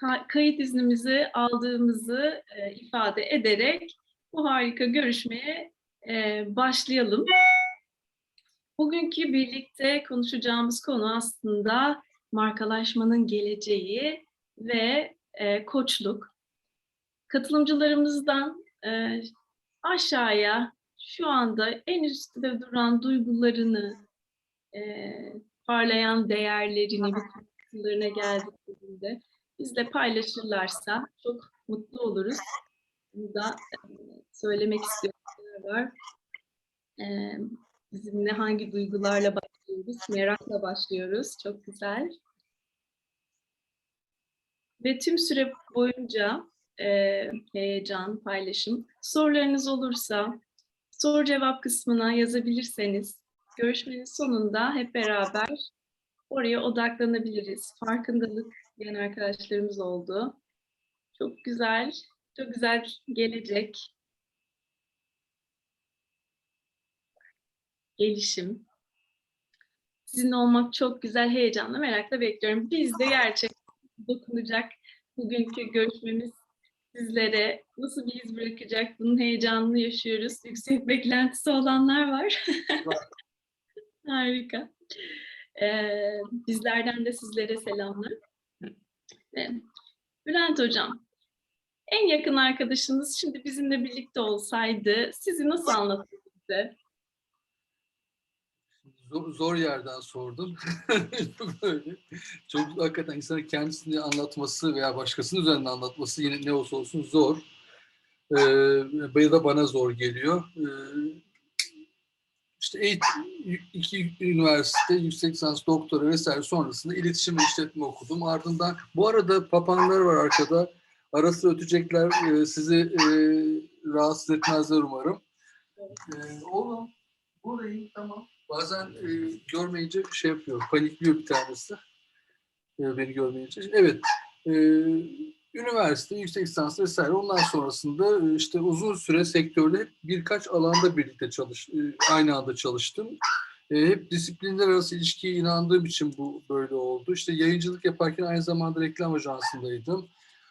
ka- kayıt iznimizi aldığımızı e, ifade ederek bu harika görüşmeye e, başlayalım. Bugünkü birlikte konuşacağımız konu aslında markalaşmanın geleceği ve e, koçluk. Katılımcılarımızdan e, aşağıya şu anda en üstte duran duygularını, e, parlayan değerlerini, bütünlerine geldiklerinde bizle paylaşırlarsa çok mutlu oluruz. Bunu da e, söylemek istiyorum. var. E, bizimle hangi duygularla başlıyoruz? Merakla başlıyoruz. Çok güzel. Ve tüm süre boyunca e, heyecan, paylaşım. Sorularınız olursa soru cevap kısmına yazabilirseniz görüşmenin sonunda hep beraber oraya odaklanabiliriz. Farkındalık diyen arkadaşlarımız oldu. Çok güzel, çok güzel gelecek. Gelişim. Sizinle olmak çok güzel, heyecanla, merakla bekliyorum. Biz de gerçekten dokunacak bugünkü görüşmemiz sizlere nasıl bir iz bırakacak bunun heyecanını yaşıyoruz. Yüksek beklentisi olanlar var. Harika. Ee, bizlerden de sizlere selamlar. Bülent Hocam, en yakın arkadaşınız şimdi bizimle birlikte olsaydı sizi nasıl anlatırdı? Zor, zor yerden sordum. Çok hakikaten insanın kendisini anlatması veya başkasının üzerinden anlatması yine ne olsa olsun zor. Ee, ya da bana zor geliyor. Ee, işte iki üniversite, yüksek lisans, doktora vesaire sonrasında iletişim işletme okudum. Ardından bu arada papanlar var arkada. Arası ötecekler. Ee, sizi e, rahatsız etmezler umarım. Ee, oğlum burayı tamam. Bazen e, görmeyince şey yapıyor, panikliyor bir tanesi. E, beni görmeyince. Evet, e, üniversite, yüksek lisans vesaire ondan sonrasında e, işte uzun süre sektörde birkaç alanda birlikte çalış, e, aynı anda çalıştım. E, hep disiplinler arası ilişkiye inandığım için bu böyle oldu. İşte yayıncılık yaparken aynı zamanda reklam ajansındaydım.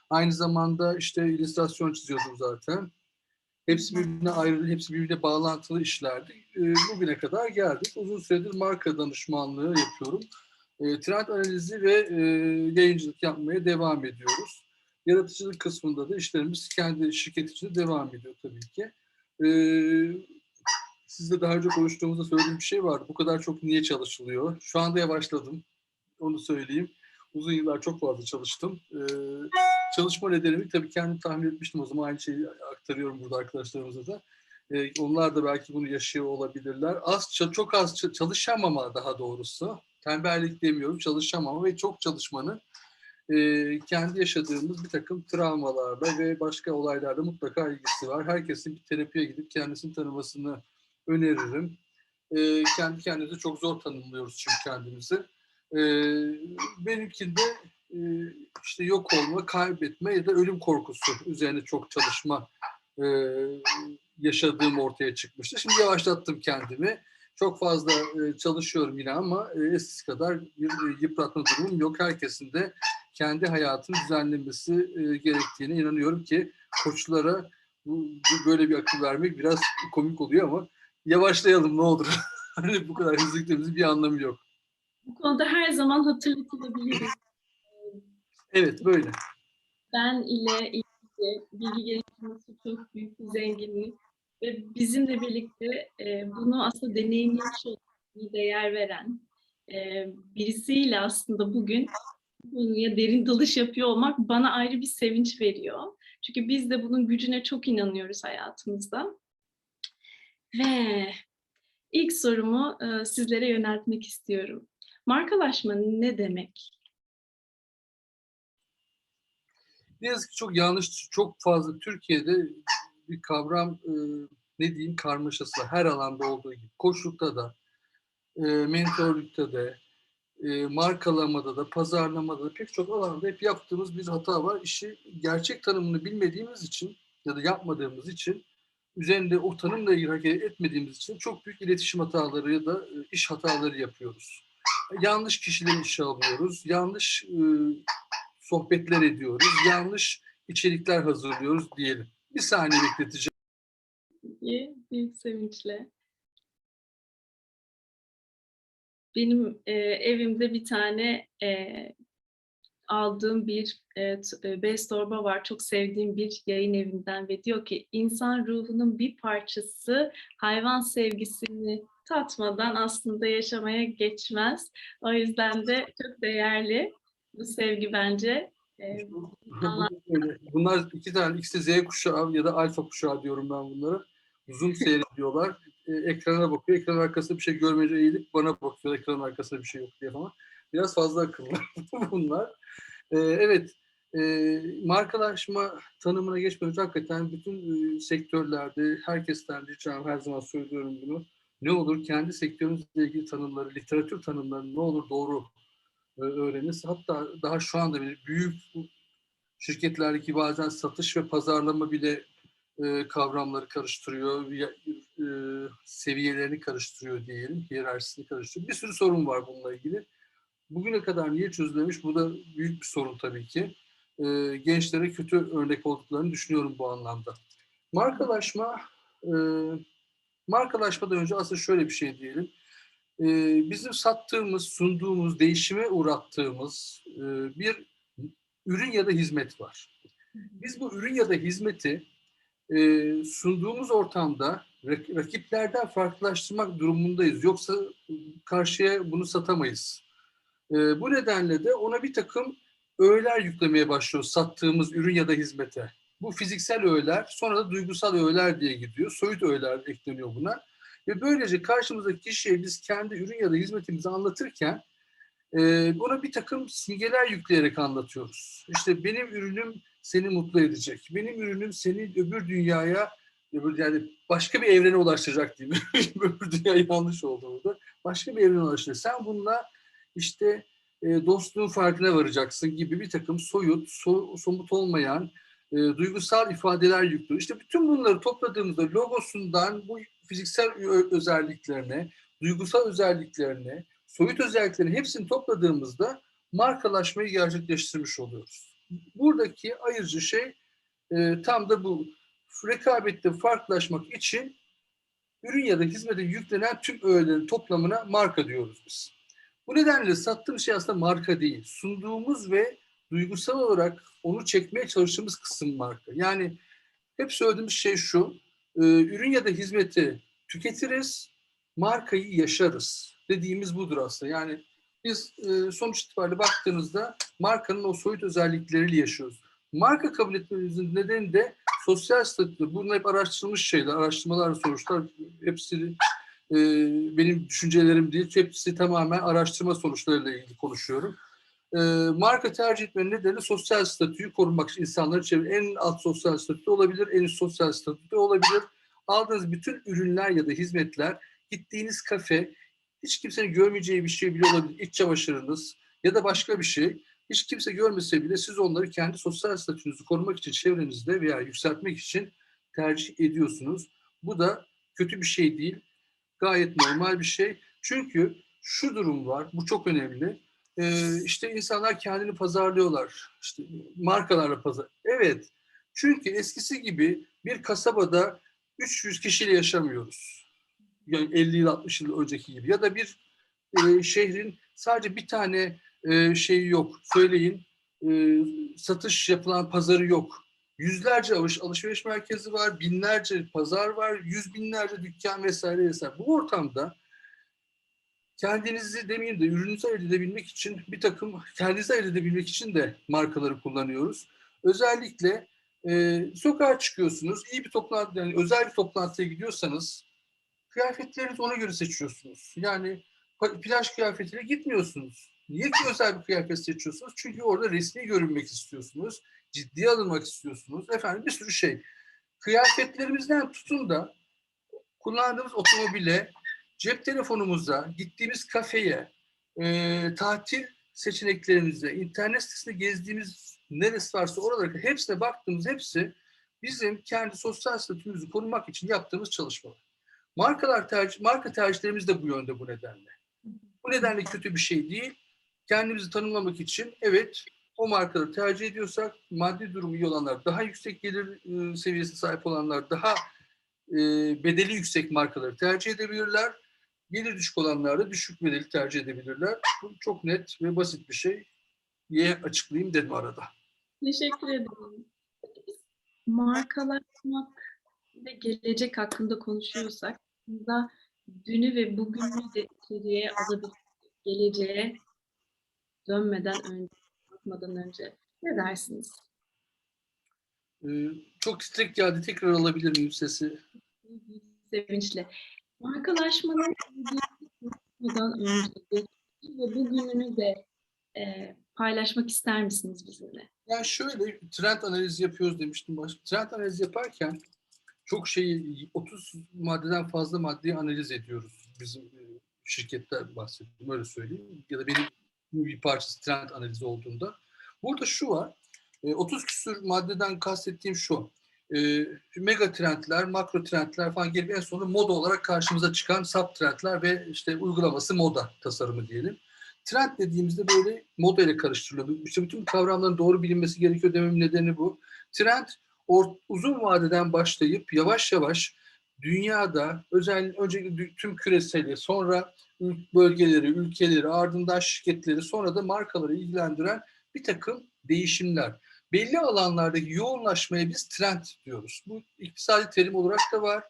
Aynı zamanda işte illüstrasyon çiziyordum zaten. Hepsi birbirine ayrı, hepsi birbirine bağlantılı işlerdi. Bugüne kadar geldik. Uzun süredir marka danışmanlığı yapıyorum. Trend analizi ve yayıncılık yapmaya devam ediyoruz. Yaratıcılık kısmında da işlerimiz kendi şirket içinde devam ediyor tabii ki. E, sizle daha önce konuştuğumuzda söylediğim bir şey vardı. Bu kadar çok niye çalışılıyor? Şu anda yavaşladım. Onu söyleyeyim. Uzun yıllar çok fazla çalıştım. Ee, çalışma nedenimi tabii kendim tahmin etmiştim o zaman aynı şeyi aktarıyorum burada arkadaşlarımıza da. Ee, onlar da belki bunu yaşıyor olabilirler. Az çok az çalışamama daha doğrusu. Tembellik demiyorum, çalışamama ve çok çalışmanın e, kendi yaşadığımız bir takım travmalarla ve başka olaylarla mutlaka ilgisi var. Herkesin bir terapiye gidip kendisini tanımasını öneririm. E, kendi kendimizi çok zor tanımlıyoruz çünkü kendimizi. E, benimkinde e, işte yok olma, kaybetme ya da ölüm korkusu üzerine çok çalışma e, yaşadığım ortaya çıkmıştı. Şimdi yavaşlattım kendimi. Çok fazla e, çalışıyorum yine ama e, eskisi kadar bir e, yıpratma durumum yok. Herkesin de kendi hayatını düzenlemesi e, gerektiğine inanıyorum ki koçlara bu, bu böyle bir akıl vermek biraz komik oluyor ama yavaşlayalım ne olur. hani bu kadar hızlı gitmemizin bir anlamı yok. Bu konuda her zaman hatırlatılabiliriz. Evet böyle. Ben ile ilgili bilgi geliştirmesi çok büyük bir zenginlik ve bizimle birlikte e, bunu aslında deneyimlemiş olduğunu değer veren e, birisiyle aslında bugün bu konuya derin dalış yapıyor olmak bana ayrı bir sevinç veriyor. Çünkü biz de bunun gücüne çok inanıyoruz hayatımızda. Ve ilk sorumu e, sizlere yöneltmek istiyorum. Markalaşma ne demek? Ne yazık ki çok yanlış, çok fazla Türkiye'de bir kavram e, ne diyeyim karmaşası. Her alanda olduğu gibi. Koçlukta da, e, mentörlükte de, e, markalamada da, pazarlamada da pek çok alanda hep yaptığımız bir hata var. İşi gerçek tanımını bilmediğimiz için ya da yapmadığımız için üzerinde o tanımla ilgili etmediğimiz için çok büyük iletişim hataları ya da e, iş hataları yapıyoruz. Yanlış kişileri işe alıyoruz. Yanlış e, sohbetler ediyoruz, yanlış içerikler hazırlıyoruz diyelim. Bir saniye bekleteceğim. İyi, büyük sevinçle. Benim e, evimde bir tane e, aldığım bir e, e, bez torba var. Çok sevdiğim bir yayın evinden ve diyor ki insan ruhunun bir parçası hayvan sevgisini tatmadan aslında yaşamaya geçmez. O yüzden de çok değerli bu sevgi bence. E. Bunlar iki tane, ikisi Z kuşağı ya da alfa kuşağı diyorum ben bunlara. Uzun seyrediyorlar. E, ekrana bakıyor. Ekran arkasında bir şey görmece eğilip bana bakıyor. Ekran arkasında bir şey yok diye falan. Biraz fazla akıllı bunlar. E, evet. E, markalaşma tanımına geçmeden hakikaten bütün e, sektörlerde herkesten ricam her zaman söylüyorum bunu. Ne olur kendi sektörünüzle ilgili tanımları, literatür tanımlarını ne olur doğru e, öğreniniz. Hatta daha şu anda bile büyük şirketlerdeki bazen satış ve pazarlama bile e, kavramları karıştırıyor, ya- e, seviyelerini karıştırıyor diyelim, hiyerarşisini karıştırıyor. Bir sürü sorun var bununla ilgili. Bugüne kadar niye çözülemiş? Bu da büyük bir sorun tabii ki. E, gençlere kötü örnek olduklarını düşünüyorum bu anlamda. Markalaşma, e, markalaşmadan önce aslında şöyle bir şey diyelim. E, bizim sattığımız, sunduğumuz, değişime uğrattığımız e, bir ürün ya da hizmet var. Biz bu ürün ya da hizmeti e, sunduğumuz ortamda rak- rakiplerden farklılaştırmak durumundayız. Yoksa karşıya bunu satamayız. E, bu nedenle de ona bir takım öğeler yüklemeye başlıyoruz sattığımız ürün ya da hizmete. Bu fiziksel öğeler, sonra da duygusal öğeler diye gidiyor. Soyut öğeler ekleniyor buna. Ve böylece karşımızdaki kişiye biz kendi ürün ya da hizmetimizi anlatırken e, buna bir takım simgeler yükleyerek anlatıyoruz. İşte benim ürünüm seni mutlu edecek. Benim ürünüm seni öbür dünyaya, öbür yani başka bir evrene ulaştıracak diyeyim. öbür dünya yanlış oldu burada. Başka bir evrene ulaştıracak. Sen bununla işte e, dostluğun farkına varacaksın gibi bir takım soyut, so- somut olmayan e, duygusal ifadeler yüklüyor. İşte bütün bunları topladığımızda logosundan bu fiziksel özelliklerine, duygusal özelliklerine, soyut özelliklerin hepsini topladığımızda markalaşmayı gerçekleştirmiş oluyoruz. Buradaki ayırıcı şey e, tam da bu. Rekabette farklılaşmak için ürün ya da hizmete yüklenen tüm öğelerin toplamına marka diyoruz biz. Bu nedenle sattığımız şey aslında marka değil. Sunduğumuz ve duygusal olarak onu çekmeye çalıştığımız kısım marka. Yani hep söylediğimiz şey şu. e, ürün ya da hizmeti tüketiriz, markayı yaşarız dediğimiz budur aslında. Yani biz e, sonuç itibariyle baktığınızda markanın o soyut özellikleriyle yaşıyoruz. Marka kabul etmemizin nedeni de sosyal statü. Bunlar hep araştırılmış şeyler, araştırmalar, sonuçlar. Hepsi e, benim düşüncelerim değil. Hepsi tamamen araştırma sonuçlarıyla ilgili konuşuyorum. E, marka tercih etmenin nedeni sosyal statüyü korumak için insanları çevir. En alt sosyal statü olabilir, en üst sosyal statü de olabilir. Aldığınız bütün ürünler ya da hizmetler, gittiğiniz kafe, hiç kimsenin görmeyeceği bir şey bile olabilir. İç çamaşırınız ya da başka bir şey. Hiç kimse görmese bile siz onları kendi sosyal statünüzü korumak için çevrenizde veya yükseltmek için tercih ediyorsunuz. Bu da kötü bir şey değil. Gayet normal bir şey. Çünkü şu durum var, bu çok önemli. Ee, işte insanlar kendini pazarlıyorlar. İşte markalarla pazar. Evet. Çünkü eskisi gibi bir kasabada 300 kişiyle yaşamıyoruz. Yani 50 yıl 60 yıl önceki gibi. Ya da bir e, şehrin sadece bir tane e, şeyi yok. Söyleyin. e, satış yapılan pazarı yok. Yüzlerce alış, alışveriş merkezi var, binlerce pazar var, yüz binlerce dükkan vesaire vesaire. Bu ortamda kendinizi demeyeyim de ürününüzü elde edebilmek için bir takım kendinizi elde edebilmek için de markaları kullanıyoruz. Özellikle e, sokağa çıkıyorsunuz, iyi bir toplantı, yani özel bir toplantıya gidiyorsanız kıyafetlerinizi ona göre seçiyorsunuz. Yani plaj kıyafetiyle gitmiyorsunuz. Niye ki özel bir kıyafet seçiyorsunuz? Çünkü orada resmi görünmek istiyorsunuz, ciddiye alınmak istiyorsunuz. Efendim bir sürü şey. Kıyafetlerimizden tutun da kullandığımız otomobile, cep telefonumuza, gittiğimiz kafeye, e, tatil seçeneklerimize, internet sitesinde gezdiğimiz neresi varsa oralara hepsine baktığımız hepsi bizim kendi sosyal statümüzü korumak için yaptığımız çalışmalar. Markalar tercih, marka tercihlerimiz de bu yönde bu nedenle. Bu nedenle kötü bir şey değil. Kendimizi tanımlamak için evet o markaları tercih ediyorsak maddi durumu iyi olanlar, daha yüksek gelir e, seviyesi sahip olanlar daha e, bedeli yüksek markaları tercih edebilirler. Gelir düşük olanlar da düşük bedeli tercih edebilirler. Bu çok net ve basit bir şey diye açıklayayım dedim arada. Teşekkür ederim. Markalaşmak ve gelecek hakkında konuşuyorsak aslında dünü ve bugünü de içeriye alabilir. Geleceğe dönmeden önce, bakmadan önce ne dersiniz? Ee, çok titrek geldi. Tekrar alabilir miyim sesi? Sevinçle. Markalaşmanın konuşmadan önce ve bugününü de e, paylaşmak ister misiniz bizimle? Yani şöyle trend analizi yapıyoruz demiştim. Trend analizi yaparken çok şeyi 30 maddeden fazla maddeyi analiz ediyoruz. Bizim e, şirkette bahsettim öyle söyleyeyim. Ya da benim bir parçası trend analizi olduğunda. Burada şu var. e, 30 küsür maddeden kastettiğim şu. E, mega trendler, makro trendler falan gelip en sonunda moda olarak karşımıza çıkan sub trendler ve işte uygulaması moda tasarımı diyelim. Trend dediğimizde böyle moda ile karıştırılıyor. İşte bütün kavramların doğru bilinmesi gerekiyor dememin nedeni bu. Trend or- uzun vadeden başlayıp yavaş yavaş dünyada özel öncelikle dü- tüm küreseli sonra bölgeleri, ülkeleri, ardından şirketleri sonra da markaları ilgilendiren bir takım değişimler. Belli alanlardaki yoğunlaşmaya biz trend diyoruz. Bu iktisadi terim olarak da var,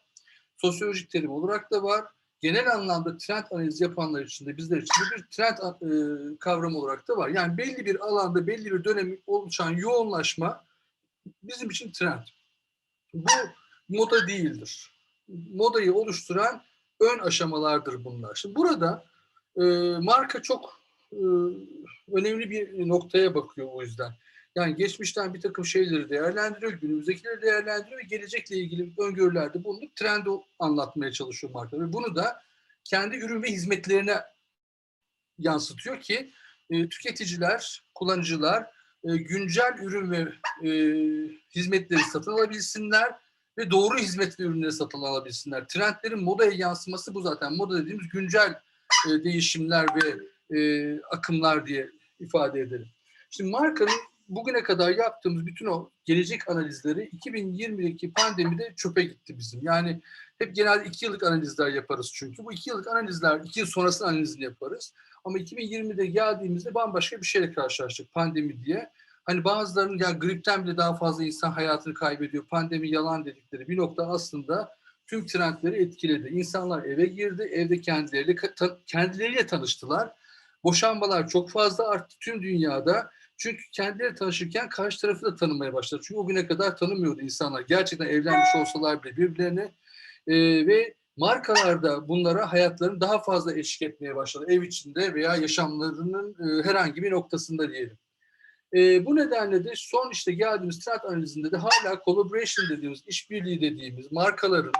sosyolojik terim olarak da var. Genel anlamda trend analizi yapanlar için de bizler için de bir trend e, kavramı olarak da var. Yani belli bir alanda belli bir dönem oluşan yoğunlaşma bizim için trend. Bu moda değildir. Modayı oluşturan ön aşamalardır bunlar. Şimdi burada e, marka çok e, önemli bir noktaya bakıyor o yüzden. Yani geçmişten bir takım şeyleri değerlendiriyor, günümüzdekileri değerlendiriyor ve gelecekle ilgili öngörülerde bulunup trendi anlatmaya çalışıyor marka. Ve bunu da kendi ürün ve hizmetlerine yansıtıyor ki e, tüketiciler, kullanıcılar e, güncel ürün ve e, hizmetleri satın alabilsinler ve doğru hizmet ve ürünleri satın alabilsinler. Trendlerin modaya yansıması bu zaten. Moda dediğimiz güncel e, değişimler ve e, akımlar diye ifade edelim. Şimdi markanın bugüne kadar yaptığımız bütün o gelecek analizleri 2020'deki pandemide çöpe gitti bizim. Yani hep genelde iki yıllık analizler yaparız çünkü. Bu iki yıllık analizler, iki yıl sonrası analizini yaparız. Ama 2020'de geldiğimizde bambaşka bir şeyle karşılaştık pandemi diye. Hani bazılarının ya gripten bile daha fazla insan hayatını kaybediyor. Pandemi yalan dedikleri bir nokta aslında tüm trendleri etkiledi. İnsanlar eve girdi, evde kendileriyle kendileriyle tanıştılar. Boşanmalar çok fazla arttı tüm dünyada. Çünkü kendileri tanışırken karşı tarafı da tanımaya başladı. Çünkü o güne kadar tanımıyordu insanlar. Gerçekten evlenmiş olsalar bile birbirlerine. Ee, ve markalar da bunlara hayatlarını daha fazla eşlik etmeye başladı. Ev içinde veya yaşamlarının e, herhangi bir noktasında diyelim. E, bu nedenle de son işte geldiğimiz trend analizinde de hala collaboration dediğimiz, işbirliği dediğimiz markaların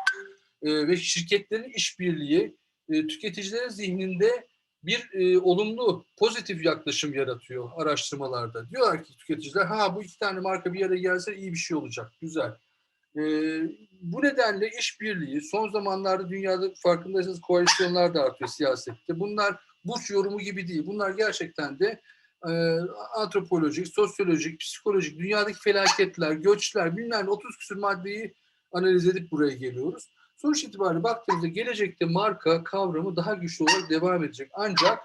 e, ve şirketlerin işbirliği e, tüketicilerin zihninde bir e, olumlu, pozitif yaklaşım yaratıyor araştırmalarda. Diyorlar ki tüketiciler, ha bu iki tane marka bir araya gelse iyi bir şey olacak, güzel. E, bu nedenle işbirliği, son zamanlarda dünyada farkındaysanız koalisyonlar da artıyor siyasette. Bunlar burç yorumu gibi değil. Bunlar gerçekten de e, antropolojik, sosyolojik, psikolojik, dünyadaki felaketler, göçler, bilmem 30 küsur maddeyi analiz edip buraya geliyoruz. Sonuç itibariyle baktığımızda gelecekte marka kavramı daha güçlü olarak devam edecek. Ancak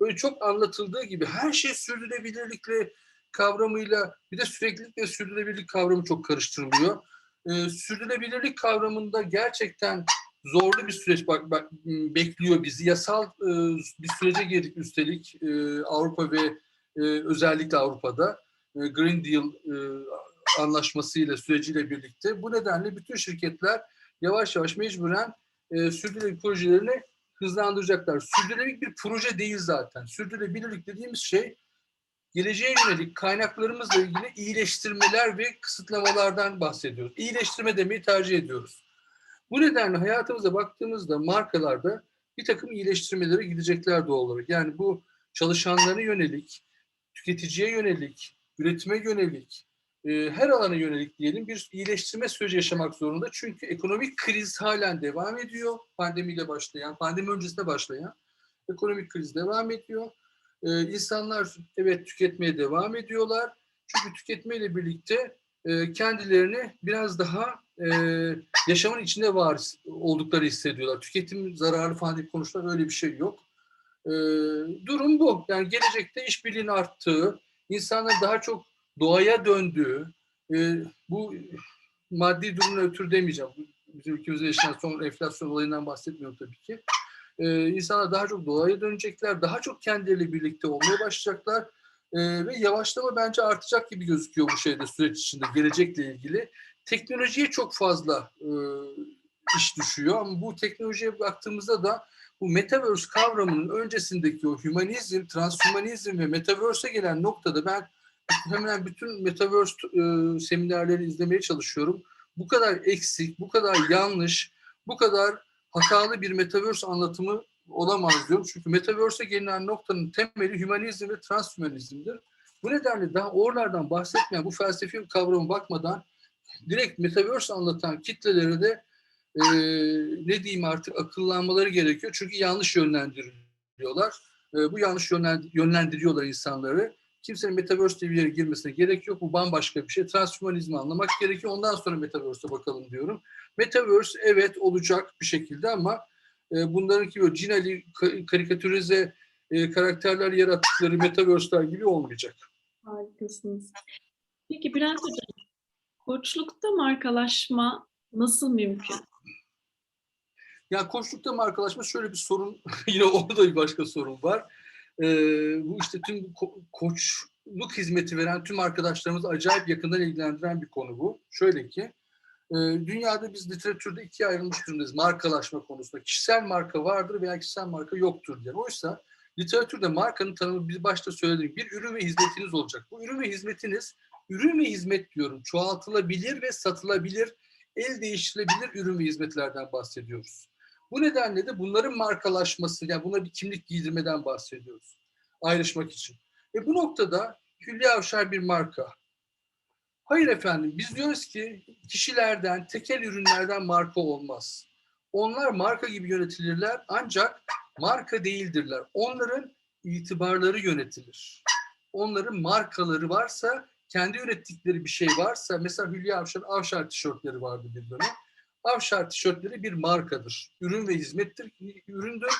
böyle çok anlatıldığı gibi her şey sürdürülebilirlikle kavramıyla bir de süreklilik ve sürdürülebilirlik kavramı çok karıştırılıyor. Ee, sürdürülebilirlik kavramında gerçekten zorlu bir süreç bak, bak bekliyor bizi. Yasal e, bir sürece girdik üstelik e, Avrupa ve e, özellikle Avrupa'da e, Green Deal e, anlaşmasıyla süreciyle birlikte. Bu nedenle bütün şirketler yavaş yavaş mecburen e, sürdürülebilirlik projelerini hızlandıracaklar. Sürdürülebilirlik bir proje değil zaten. Sürdürülebilirlik dediğimiz şey geleceğe yönelik kaynaklarımızla ilgili iyileştirmeler ve kısıtlamalardan bahsediyoruz. İyileştirme demeyi tercih ediyoruz. Bu nedenle hayatımıza baktığımızda markalarda bir takım iyileştirmelere gidecekler doğal olarak. Yani bu çalışanlara yönelik, tüketiciye yönelik, üretime yönelik, e, her alana yönelik diyelim bir iyileştirme süreci yaşamak zorunda. Çünkü ekonomik kriz halen devam ediyor. Pandemiyle başlayan, pandemi öncesinde başlayan ekonomik kriz devam ediyor. Ee, insanlar evet tüketmeye devam ediyorlar. Çünkü tüketmeyle birlikte e, kendilerini biraz daha e, yaşamın içinde var oldukları hissediyorlar. Tüketim zararı falan diye konuşulan öyle bir şey yok. E, durum bu. Yani gelecekte işbirliğinin arttığı, insanlar daha çok doğaya döndüğü, e, bu maddi durumuna ötürü demeyeceğim. Bizim ülkemizde yaşanan son enflasyon olayından bahsetmiyorum tabii ki. E, insanlar daha çok doğaya dönecekler, daha çok kendileriyle birlikte olmaya başlayacaklar. E, ve yavaşlama bence artacak gibi gözüküyor bu şeyde süreç içinde gelecekle ilgili. Teknolojiye çok fazla e, iş düşüyor ama bu teknolojiye baktığımızda da bu metaverse kavramının öncesindeki o hümanizm, transhumanizm ve metaverse'e gelen noktada ben hemen bütün metaverse e, seminerleri izlemeye çalışıyorum. Bu kadar eksik, bu kadar yanlış, bu kadar hatalı bir metaverse anlatımı olamaz diyorum. Çünkü metaverse'e gelinen noktanın temeli hümanizm ve transhümanizmdir. Bu nedenle daha oralardan bahsetmeyen bu felsefi kavrama bakmadan direkt metaverse anlatan kitlelere de e, ne diyeyim artık akıllanmaları gerekiyor. Çünkü yanlış yönlendiriliyorlar. E, bu yanlış yönlen, yönlendiriyorlar insanları. Kimsenin metaverse diye bir yere girmesine gerek yok. Bu bambaşka bir şey. Transhümanizmi anlamak gerekiyor. Ondan sonra metaverse'e bakalım diyorum. Metaverse evet olacak bir şekilde ama e, bunlarınki böyle cinali karikatürize e, karakterler yarattıkları metaverse'ler gibi olmayacak. Harikasınız. Peki Bülent Hocam, koçlukta markalaşma nasıl mümkün? Ya koçlukta markalaşma şöyle bir sorun, yine orada bir başka sorun var. Ee, bu işte tüm ko- koçluk hizmeti veren tüm arkadaşlarımızı acayip yakından ilgilendiren bir konu bu. Şöyle ki, dünyada biz literatürde ikiye ayrılmış durumdayız markalaşma konusunda. Kişisel marka vardır veya kişisel marka yoktur diye. Oysa literatürde markanın tanımı bir başta söylediğim bir ürün ve hizmetiniz olacak. Bu ürün ve hizmetiniz, ürün ve hizmet diyorum, çoğaltılabilir ve satılabilir, el değiştirilebilir ürün ve hizmetlerden bahsediyoruz. Bu nedenle de bunların markalaşması, yani buna bir kimlik giydirmeden bahsediyoruz. Ayrışmak için. Ve bu noktada Hülya Avşar bir marka. Hayır efendim, biz diyoruz ki kişilerden, tekel ürünlerden marka olmaz. Onlar marka gibi yönetilirler ancak marka değildirler. Onların itibarları yönetilir. Onların markaları varsa, kendi ürettikleri bir şey varsa, mesela Hülya Avşar, Avşar tişörtleri vardı bir dönem. Avşar tişörtleri bir markadır. Ürün ve hizmettir, üründür.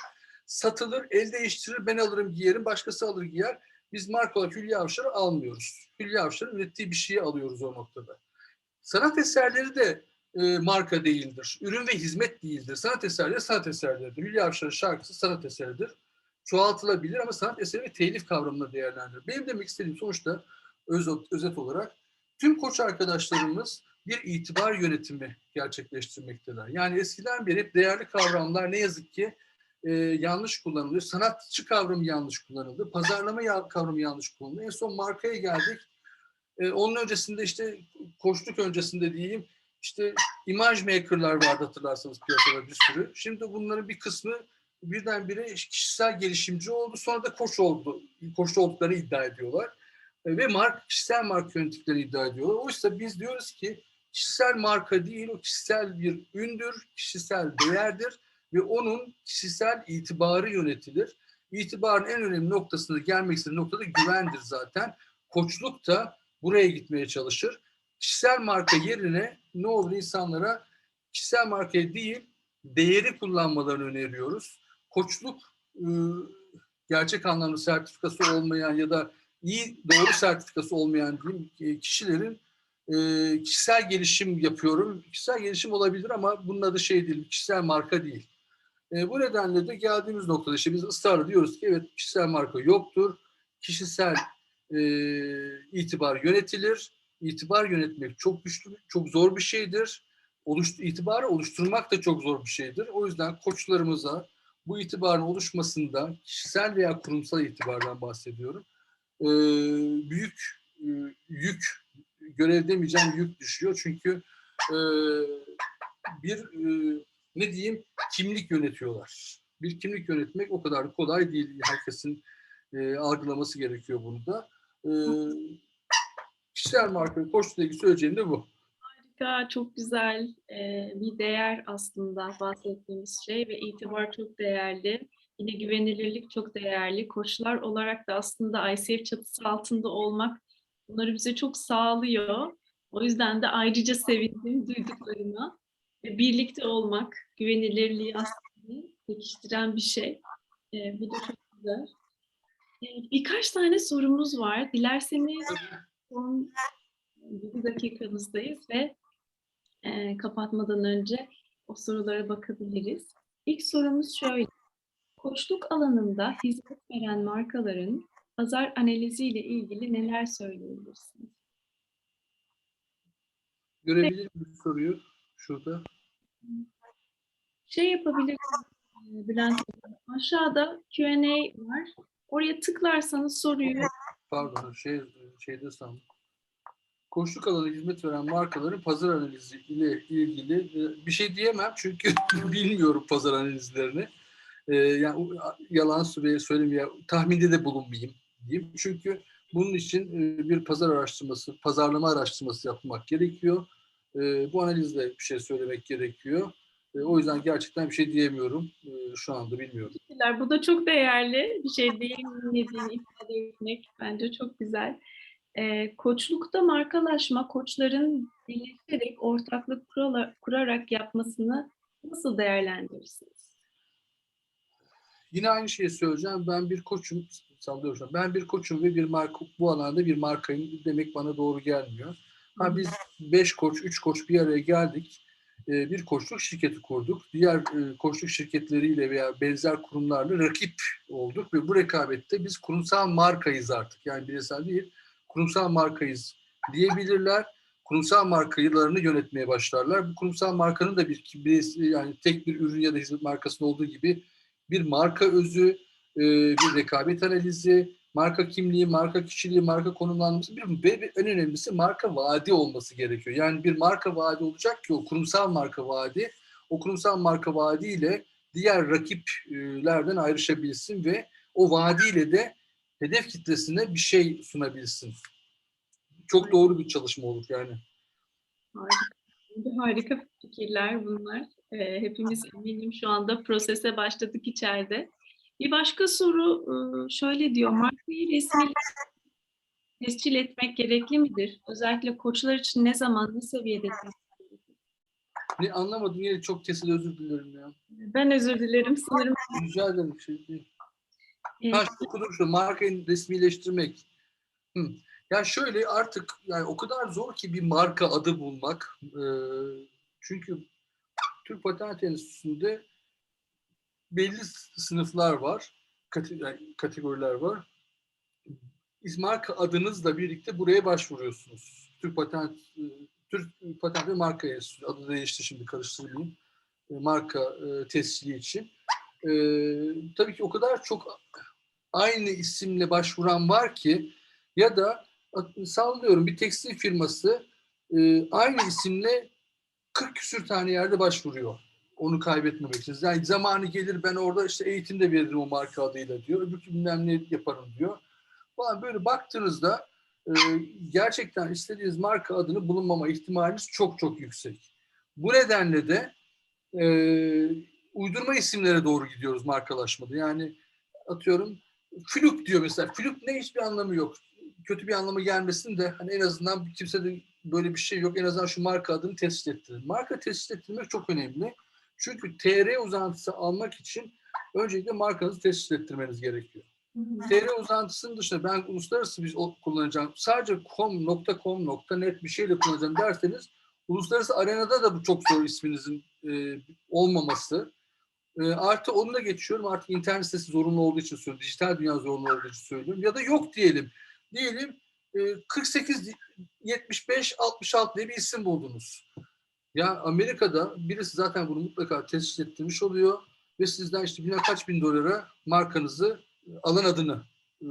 Satılır, el değiştirir, ben alırım giyerim, başkası alır giyer. Biz marka Hülya Avşar'ı almıyoruz. Hülya Avşar'ın ürettiği bir şeyi alıyoruz o noktada. Sanat eserleri de e, marka değildir. Ürün ve hizmet değildir. Sanat eserleri sanat eserleridir. Hülya Avşar'ın şarkısı sanat eseridir. Çoğaltılabilir ama sanat eseri ve telif kavramına değerlendirilir. Benim demek istediğim sonuçta özet, özet olarak tüm koç arkadaşlarımız bir itibar yönetimi gerçekleştirmektedir. Yani eskiden beri hep değerli kavramlar ne yazık ki e, yanlış kullanılıyor. Sanatçı kavramı yanlış kullanıldı. Pazarlama kavramı yanlış kullanıldı. En son markaya geldik. E, onun öncesinde işte koçluk öncesinde diyeyim işte imaj maker'lar vardı hatırlarsanız piyasada bir sürü. Şimdi bunların bir kısmı birdenbire kişisel gelişimci oldu. Sonra da koç oldu. Koç olduklarını iddia ediyorlar. E, ve mark, kişisel marka yönettiklerini iddia ediyorlar. Oysa biz diyoruz ki kişisel marka değil, o kişisel bir ündür, kişisel değerdir ve onun kişisel itibarı yönetilir. İtibarın en önemli noktasında gelmek istediği noktada güvendir zaten. Koçluk da buraya gitmeye çalışır. Kişisel marka yerine ne olur insanlara kişisel markaya değil değeri kullanmalarını öneriyoruz. Koçluk ıı, gerçek anlamda sertifikası olmayan ya da iyi doğru sertifikası olmayan diyeyim, e, kişilerin e, kişisel gelişim yapıyorum. Kişisel gelişim olabilir ama bunun adı şey değil, kişisel marka değil. E, bu nedenle de geldiğimiz noktada işte biz ısrarla diyoruz ki evet kişisel marka yoktur. Kişisel e, itibar yönetilir. İtibar yönetmek çok güçlü, çok zor bir şeydir. Oluş, itibarı oluşturmak da çok zor bir şeydir. O yüzden koçlarımıza bu itibarın oluşmasında kişisel veya kurumsal itibardan bahsediyorum. E, büyük e, yük, görev demeyeceğim yük düşüyor. Çünkü e, bir e, ne diyeyim kimlik yönetiyorlar. Bir kimlik yönetmek o kadar kolay değil. Herkesin e, algılaması gerekiyor bunu da. E, kişisel marka koçla ilgili söyleyeceğim de bu. Harika, çok güzel e, bir değer aslında bahsettiğimiz şey ve itibar çok değerli. Yine güvenilirlik çok değerli. Koçlar olarak da aslında ICF çatısı altında olmak bunları bize çok sağlıyor. O yüzden de ayrıca sevindim duyduklarıma. Birlikte olmak, güvenilirliği aslında pekiştiren bir şey. Ee, bu da çok güzel. Ee, birkaç tane sorumuz var. Dilerseniz son 7 dakikamızdayız ve e, kapatmadan önce o sorulara bakabiliriz. İlk sorumuz şöyle. Koçluk alanında hizmet veren markaların pazar analiziyle ilgili neler söyleyebilirsiniz? Görebilir miyim soruyu şurada? Şey yapabilirsiniz e, Bülent. Aşağıda Q&A var. Oraya tıklarsanız soruyu Pardon şey şeyde sandım. Koçluk alanı hizmet veren markaların pazar analizi ile ilgili e, bir şey diyemem çünkü bilmiyorum pazar analizlerini. E, yani yalan söylemeye tahminde de bulunmayayım diyeyim. Çünkü bunun için e, bir pazar araştırması, pazarlama araştırması yapmak gerekiyor. E, bu analizle bir şey söylemek gerekiyor. E, o yüzden gerçekten bir şey diyemiyorum. E, şu anda bilmiyorum. Bu da çok değerli bir şey değil dediğini ifade etmek bence çok güzel. Ee, koçlukta markalaşma, koçların birleşerek ortaklık kurala- kurarak yapmasını nasıl değerlendirirsiniz? Yine aynı şeyi söyleyeceğim. Ben bir koçum, sallıyorum. Ben bir koçum ve bir marka, bu alanda bir markayım demek bana doğru gelmiyor. Ha biz beş koç, üç koç bir araya geldik. Ee, Bir koçluk şirketi kurduk. Diğer e, koçluk şirketleriyle veya benzer kurumlarla rakip olduk ve bu rekabette biz kurumsal markayız artık. Yani bireysel değil, kurumsal markayız diyebilirler. Kurumsal markalarını yönetmeye başlarlar. Bu kurumsal markanın da bir, bir yani tek bir ürün ya da hizmet markasının olduğu gibi bir marka özü, e, bir rekabet analizi, marka kimliği, marka kişiliği, marka konumlanması bir, ve bir- en önemlisi marka vaadi olması gerekiyor. Yani bir marka vaadi olacak ki o kurumsal marka vaadi, o kurumsal marka vaadiyle diğer rakiplerden ayrışabilsin ve o vaadiyle de hedef kitlesine bir şey sunabilsin. Çok doğru bir çalışma olur yani. Harika. Harika fikirler bunlar. Ee, hepimiz eminim şu anda prosese başladık içeride. Bir başka soru e, şöyle diyor. Markayı resmi tescil etmek gerekli midir? Özellikle koçlar için ne zaman, ne seviyede? Ne anlamadım yine çok kesil özür dilerim ya. Ben özür dilerim. Sanırım Rica ederim şey değil. e, Ha, şu okudum şu markayı resmileştirmek. Hı. Ya şöyle artık yani o kadar zor ki bir marka adı bulmak. Ee, çünkü Türk Patent Enstitüsü'nde belli sınıflar var, kategoriler var. Marka adınızla birlikte buraya başvuruyorsunuz. Türk Patent e, Türk Patent ve Marka Enstitüsü adı değişti şimdi karıştırmayayım. E, Marka e, tescili için. Tabii ki o kadar çok aynı isimle başvuran var ki ya da sallıyorum bir tekstil firması aynı isimle 40 küsür tane yerde başvuruyor. Onu kaybetmemek için. Yani zamanı gelir ben orada işte eğitim de veririm o marka adıyla diyor. Öbür bilmem ne yaparım diyor. Falan böyle baktığınızda e, gerçekten istediğiniz marka adını bulunmama ihtimaliniz çok çok yüksek. Bu nedenle de e, uydurma isimlere doğru gidiyoruz markalaşmada. Yani atıyorum flük diyor mesela. Flük ne hiçbir anlamı yok. Kötü bir anlamı gelmesin de hani en azından kimse de böyle bir şey yok. En azından şu marka adını tespit ettirin. Marka tespit ettirmek çok önemli. Çünkü TR uzantısı almak için öncelikle markanızı tespit ettirmeniz gerekiyor. TR uzantısının dışında ben uluslararası bir kullanacağım. Sadece com, .com, .net bir şeyle kullanacağım derseniz uluslararası arenada da bu çok zor isminizin e, olmaması. E, artı onu da geçiyorum. Artık internet sitesi zorunlu olduğu için söylüyorum. Dijital dünya zorunlu olduğu için söylüyorum. Ya da yok diyelim. Diyelim e, 48 75 66 diye bir isim buldunuz. Ya Amerika'da birisi zaten bunu mutlaka tesis ettirmiş oluyor ve sizden işte bilmem kaç bin dolara markanızı alan adını e,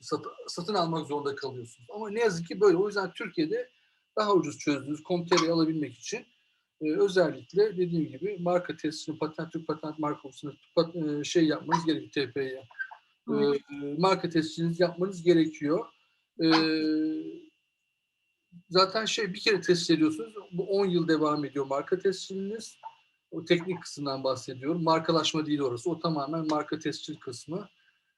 sat- satın almak zorunda kalıyorsunuz. Ama ne yazık ki böyle. O yüzden Türkiye'de daha ucuz çözdüğünüz Comtera'yı alabilmek için e, özellikle dediğim gibi marka tesisini, patent, Türk patent marka e, şey yapmanız gerekiyor TP'ye. E, marka tesisinizi yapmanız gerekiyor. E, zaten şey bir kere tesis ediyorsunuz. Bu 10 yıl devam ediyor marka tesisiniz. O teknik kısımdan bahsediyorum. Markalaşma değil orası. O tamamen marka tescil kısmı.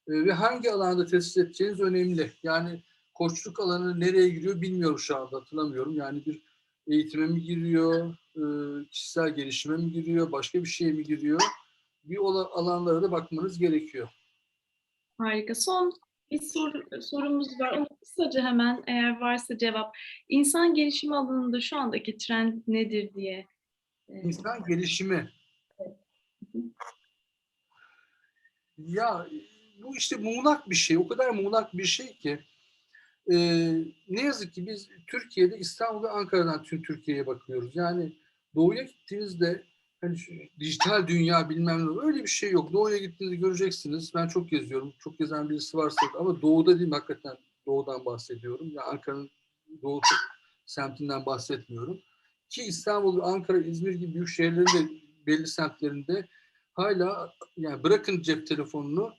E, ve hangi alanda tescil edeceğiniz önemli. Yani koçluk alanı nereye giriyor bilmiyorum şu anda hatırlamıyorum. Yani bir eğitime mi giriyor, e, kişisel gelişime mi giriyor, başka bir şeye mi giriyor? Bir alanlara da bakmanız gerekiyor. Harika. Son bir soru, sorumuz var. Onu kısaca hemen eğer varsa cevap. İnsan gelişimi alanında şu andaki trend nedir diye. e, İnsan gelişimi. Ya bu işte muğlak bir şey. O kadar muğlak bir şey ki. e, ne yazık ki biz Türkiye'de İstanbul ve Ankara'dan tüm Türkiye'ye bakıyoruz. Yani doğuya gittiğinizde dijital dünya bilmem ne öyle bir şey yok. Doğuya gittiğinizde göreceksiniz. Ben çok geziyorum. Çok gezen birisi varsa ama doğuda değil mi? hakikaten doğudan bahsediyorum. Ya Ankara'nın doğu semtinden bahsetmiyorum. Ki İstanbul, Ankara, İzmir gibi büyük şehirlerin de belli semtlerinde hala yani bırakın cep telefonunu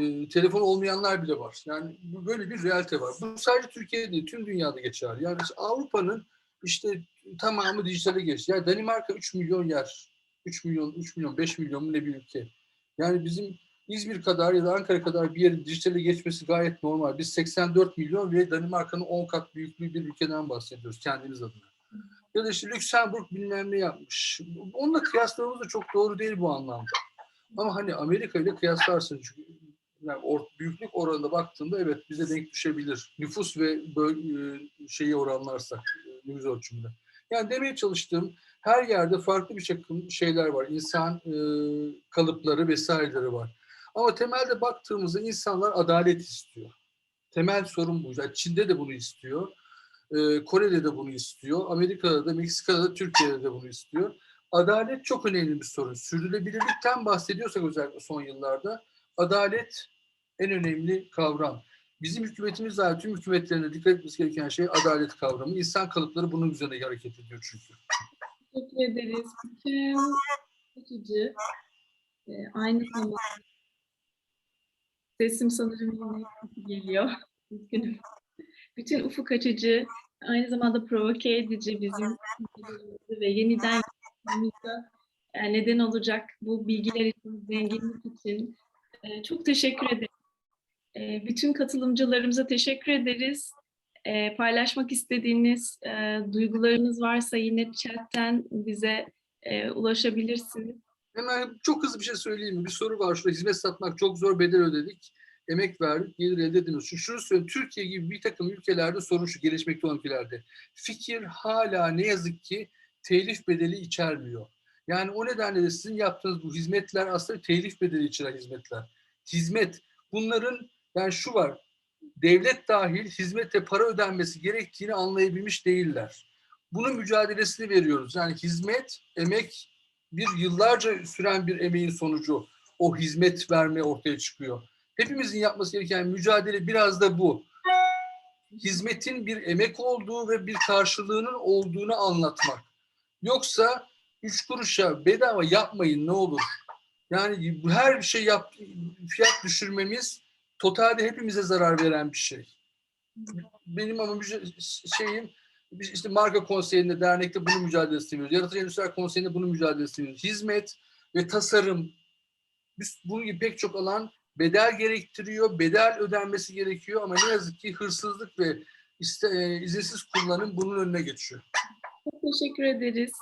e, telefon olmayanlar bile var. Yani böyle bir realite var. Bu sadece Türkiye'de değil, tüm dünyada geçerli. Yani Avrupa'nın işte tamamı dijitale geçti. Yani Danimarka 3 milyon yer. 3 milyon, 3 milyon, 5 milyon mu ne bir ülke. Yani bizim İzmir kadar ya da Ankara kadar bir yerin dijitale geçmesi gayet normal. Biz 84 milyon ve Danimarka'nın 10 kat büyüklüğü bir ülkeden bahsediyoruz kendimiz adına. Ya da işte Lüksemburg bilmem ne yapmış. Onunla kıyaslamamız da çok doğru değil bu anlamda. Ama hani Amerika ile kıyaslarsın çünkü yani or- büyüklük oranına baktığında evet bize denk düşebilir. Nüfus ve böl- e, şeyi oranlarsak e, nüfus ölçümünde. Yani demeye çalıştığım her yerde farklı bir takım şeyler var. İnsan e, kalıpları vesaireleri var. Ama temelde baktığımızda insanlar adalet istiyor. Temel sorun bu. Yani Çin'de de bunu istiyor. E, Kore'de de bunu istiyor. Amerika'da da, Meksika'da da, Türkiye'de de bunu istiyor. Adalet çok önemli bir sorun. Sürdürülebilirlikten bahsediyorsak özellikle son yıllarda adalet en önemli kavram. Bizim hükümetimiz dahil tüm hükümetlerine dikkat etmesi gereken şey adalet kavramı. İnsan kalıpları bunun üzerine hareket ediyor çünkü. Teşekkür ederiz. Bütün açıcı, e, aynı zamanda sesim sanırım geliyor. Üzgünüm. Bütün ufuk açıcı, aynı zamanda provoke edici bizim ve yeniden e, neden olacak bu bilgiler için, zenginlik için e, çok teşekkür ederim. E, bütün katılımcılarımıza teşekkür ederiz. E, paylaşmak istediğiniz e, duygularınız varsa yine chatten bize e, ulaşabilirsiniz. Hemen çok hızlı bir şey söyleyeyim? Bir soru var şurada. Hizmet satmak çok zor bedel ödedik. Emek verdik, gelir elde. Şimdi şunu söyleyeyim. Türkiye gibi bir takım ülkelerde sorun şu, gelişmekte olan ülkelerde. Fikir hala ne yazık ki telif bedeli içermiyor. Yani o nedenle de sizin yaptığınız bu hizmetler aslında telif bedeli içeren hizmetler. Hizmet. Bunların yani şu var. Devlet dahil hizmete para ödenmesi gerektiğini anlayabilmiş değiller. Bunun mücadelesini veriyoruz. Yani hizmet, emek bir yıllarca süren bir emeğin sonucu o hizmet verme ortaya çıkıyor. Hepimizin yapması gereken mücadele biraz da bu. Hizmetin bir emek olduğu ve bir karşılığının olduğunu anlatmak. Yoksa üç kuruşa bedava yapmayın ne olur. Yani her bir şey yap, fiyat düşürmemiz totalde hepimize zarar veren bir şey. Benim ama şeyim biz işte marka konseyinde, dernekte bunun mücadelesini veriyoruz. Yaratıcı Endüstriler Konseyi'nde bunun mücadelesini veriyoruz. Hizmet ve tasarım, biz bunun gibi pek çok alan bedel gerektiriyor, bedel ödenmesi gerekiyor ama ne yazık ki hırsızlık ve iste, e, izinsiz kullanım bunun önüne geçiyor. Çok teşekkür ederiz.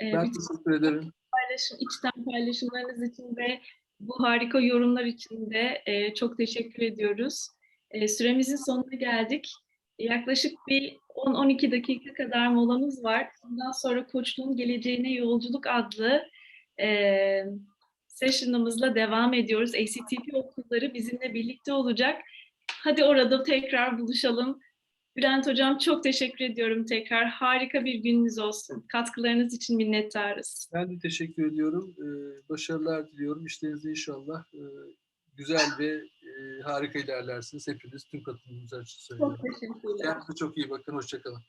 E, Ben teşekkür ederim. paylaşım, içten paylaşımlarınız için ve bu harika yorumlar için de e, çok teşekkür ediyoruz. E, süremizin sonuna geldik. Yaklaşık bir 10-12 dakika kadar molamız var. Bundan sonra Koçluğun Geleceğine Yolculuk adlı e, session'ımızla devam ediyoruz. ACTP okulları bizimle birlikte olacak. Hadi orada tekrar buluşalım. Bülent Hocam çok teşekkür ediyorum tekrar. Harika bir gününüz olsun. Katkılarınız için minnettarız. Ben de teşekkür ediyorum. Ee, başarılar diliyorum. İşlerinizde inşallah e, güzel ve e, harika ilerlersiniz. Hepiniz tüm katılımcılar için söylüyorum. Çok teşekkürler. Kendinize çok iyi bakın. Hoşçakalın.